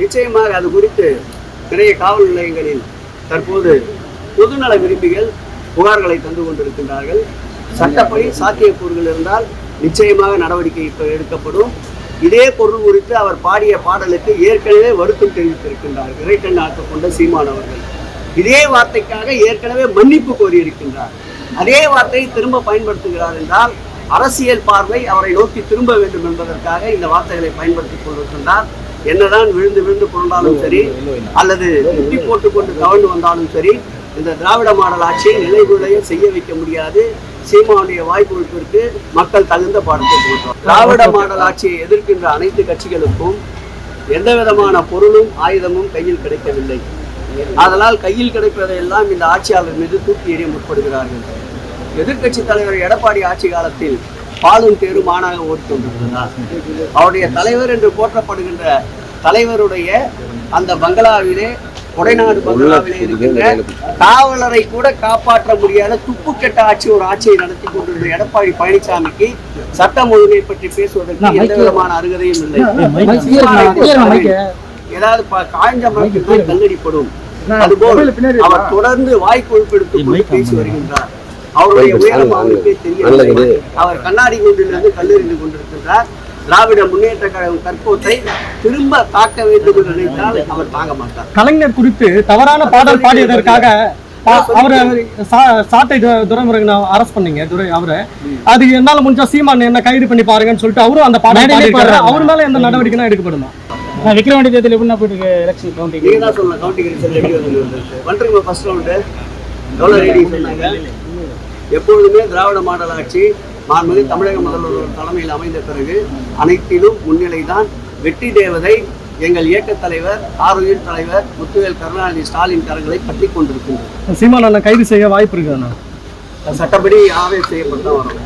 நிச்சயமாக அது குறித்து நிறைய காவல் நிலையங்களில் தற்போது பொதுநல விரும்பிகள் புகார்களை தந்து கொண்டிருக்கின்றார்கள். சட்டப்படி சாத்தியக்கூறுகள் இருந்தால் நிச்சயமாக நடவடிக்கை இப்போ எடுக்கப்படும். இதே பொருள் குறித்து அவர் பாடிய பாடலுக்கு ஏற்கனவே வருத்தம் தெரிவித்திருக்கின்றார். இறைக்கண் ஆக்க கொண்ட சீமான் அவர்கள். இதே வார்த்தைக்காக ஏற்கனவே மன்னிப்பு கோரியிருக்கின்றார். அதே வார்த்தையை திரும்ப பயன்படுத்துகிறார் என்றால் அரசியல் பார்வை அவரை நோக்கி திரும்ப வேண்டும் என்பதற்காக இந்த வார்த்தைகளை பயன்படுத்திக் கொண்டிருக்கின்றார். என்னதான் விழுந்து விழுந்து புரண்டாலும் சரி அல்லது முட்டி போட்டுக்கொண்டு தவழ்ந்து வந்தாலும் சரி இந்த திராவிட மாடல் ஆட்சியை நிலைகுலைய செய்ய வைக்க முடியாது. சீமானுடைய வாய்ப்புகளுக்கு மக்கள் தகுந்த பாடத்தை கொடுத்தோம் திராவிட மாடல் ஆட்சியை எதிர்க்கின்ற அனைத்து கட்சிகளுக்கும் எந்த விதமான பொருளும் ஆயுதமும் கையில் கிடைக்கவில்லை. அதனால் கையில் கிடைப்பதையெல்லாம் இந்த ஆட்சியாளர் மீது தூக்கி எறிய முற்படுகிறார்கள். எதிர்க்கட்சி தலைவர் எடப்பாடி ஆட்சி காலத்தில் பாலும் தேரும் மானாக ஓடிக்கொண்டிருந்தார் அவருடைய தலைவர் என்று போற்றப்படுகின்ற தலைவருடைய அந்த பங்களாவிலே கொடைநாடு பங்களாவிலே இருக்கின்ற காவலரை கூட காப்பாற்ற முடியாத துப்பு கெட்ட ஆட்சி ஒரு ஆட்சியை நடத்தி கொண்டிருந்த எடப்பாடி பழனிசாமிக்கு சட்டம் ஒழுங்கை பற்றி பேசுவதற்கு எந்த விதமான அருகதையும் இல்லை. ஏதாவது காய்ஞ்ச மரத்துக்கு கல்லடிப்படும் அதுபோல் அவர் தொடர்ந்து வாய் கொழுப்பெடுத்து கொண்டு பேசி வருகின்றார். அவருடைய உயரம் அவருக்கே தெரியவில்லை அவர் கண்ணாடி கொண்டிலிருந்து கல்லெறிந்து கொண்டிருக்கின்றார் திராவிட முன்னேற்ற கழகம் கற்போத்தை திரும்ப தாக்க வேண்டும் என்று நினைத்தால் அவர் தாங்க மாட்டார். கலைஞர் குறித்து தவறான பாடல் பாடியதற்காக அவரை சாட்டை துரைமுருகனை அரெஸ்ட் பண்ணீங்க. துரை அவரை. அது என்னால முடிஞ்சா சீமான் என்ன கைது பண்ணி பாருங்கன்னு சொல்லிட்டு அவரும் அந்த பாடல். அவர் மேல எந்த நடவடிக்கைனா எடுக்கப்படுமா? விக்ரவாண்டி தேர்தல் எப்படின்னா போயிட்டு இருக்கு எலெக்ஷன் கவுண்டிங் நீங்க தான் சொல்லலாம் கவுண்டிங் ரிசல்ட் எப்படி வந்து வந்துருங்க ஃபர்ஸ்ட் ரவுண்டு எவ்வளோ ரெடி சொன்னாங்க. எப்பொழுதுமே திராவிட மாடல் ஆட்சி மாண்புமிகு தமிழக முதல்வர் தலைமையில் அமைந்த பிறகு அனைத்திலும் முன்னிலைதான் வெற்றி தேவதை எங்கள் இயக்கத் தலைவர் ஆரோக்கிய தலைவர் முத்துவேல் கருணாநிதி ஸ்டாலின் கரங்களை பற்றி கொண்டிருக்கின்றது சீமான் கைது செய்ய வாய்ப்பு இருக்குதுண்ணா? சட்டப்படி ஆவே செய்யப்பட்டு வரும்.